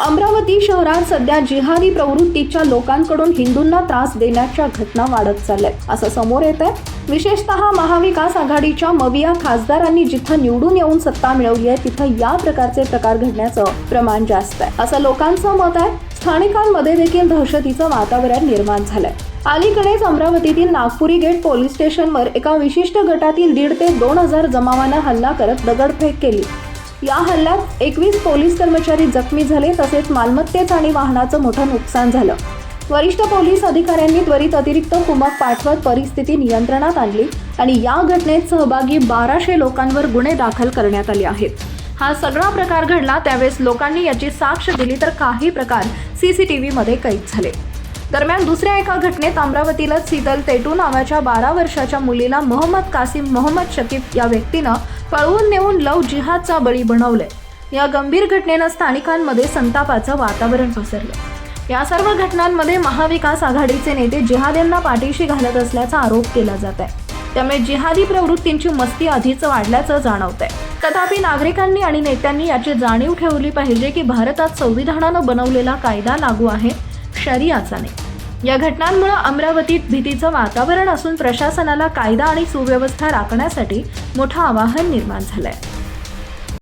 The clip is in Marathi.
अमरावती शहरात सध्या जिहादी प्रवृत्तीच्या लोकांकडून हिंदूंना त्रास देण्याच्या घटना वाढत चालल्या असं समोर येत आहे विशेषतः महाविकास आघाडीच्या मविया खासदारांनी जिथं निवडून येऊन सत्ता मिळवली आहे तिथं या प्रकारचे प्रकार घडण्याचं प्रमाण जास्त आहे. असं लोकांचं मत आहे. स्थानिकांमध्ये देखील दहशतीचं वातावरण निर्माण झालंय. अलीकडेच अमरावतीतील नागपुरी गेट पोलीस स्टेशनवर एका विशिष्ट गटातील दीड ते दोन हजार जमावानं हल्ला करत दगडफेक केली. या हल्ल्यात एकवीस पोलीस कर्मचारी जखमी झाले तसेच मालमत्तेचं आणि वाहनाचं मोठं नुकसान झालं. वरिष्ठ पोलीस अधिकाऱ्यांनी त्वरित अतिरिक्त कुमक पाठवत परिस्थिती नियंत्रणात आणली आणि या घटनेत सहभागी बाराशे लोकांवर गुन्हे दाखल करण्यात आले आहेत. हा सगळा प्रकार घडला त्यावेळेस लोकांनी याची साक्ष दिली तर काही प्रकार सीसीटीव्हीमध्ये कैद झाले. दरम्यान दुसऱ्या एका घटनेत अमरावतीला शीतल तेटू नावाच्या बारा वर्षाच्या मुलीला मोहम्मद कासिम मोहम्मद शकीब या व्यक्तीनं पळवून नेऊन लव जिहादचा बळी बनवलंय. या गंभीर घटनेनं स्थानिकांमध्ये संतापाचं वातावरण पसरलं. या सर्व घटनांमध्ये महाविकास आघाडीचे नेते जिहाद्यांना पाठीशी घालत असल्याचा आरोप केला जात आहे त्यामुळे जिहादी प्रवृत्तींची मस्ती आधीच वाढल्याचं जाणवत आहे तथापि नागरिकांनी आणि नेत्यांनी याची जाणीव ठेवली पाहिजे की भारतात संविधानानं बनवलेला कायदा लागू आहे शरियाचा नाही. या घटनांमुळे अमरावतीत भीतीचं वातावरण असून प्रशासनाला कायदा आणि सुव्यवस्था राखण्यासाठी मोठं आवाहन निर्माण झालंय.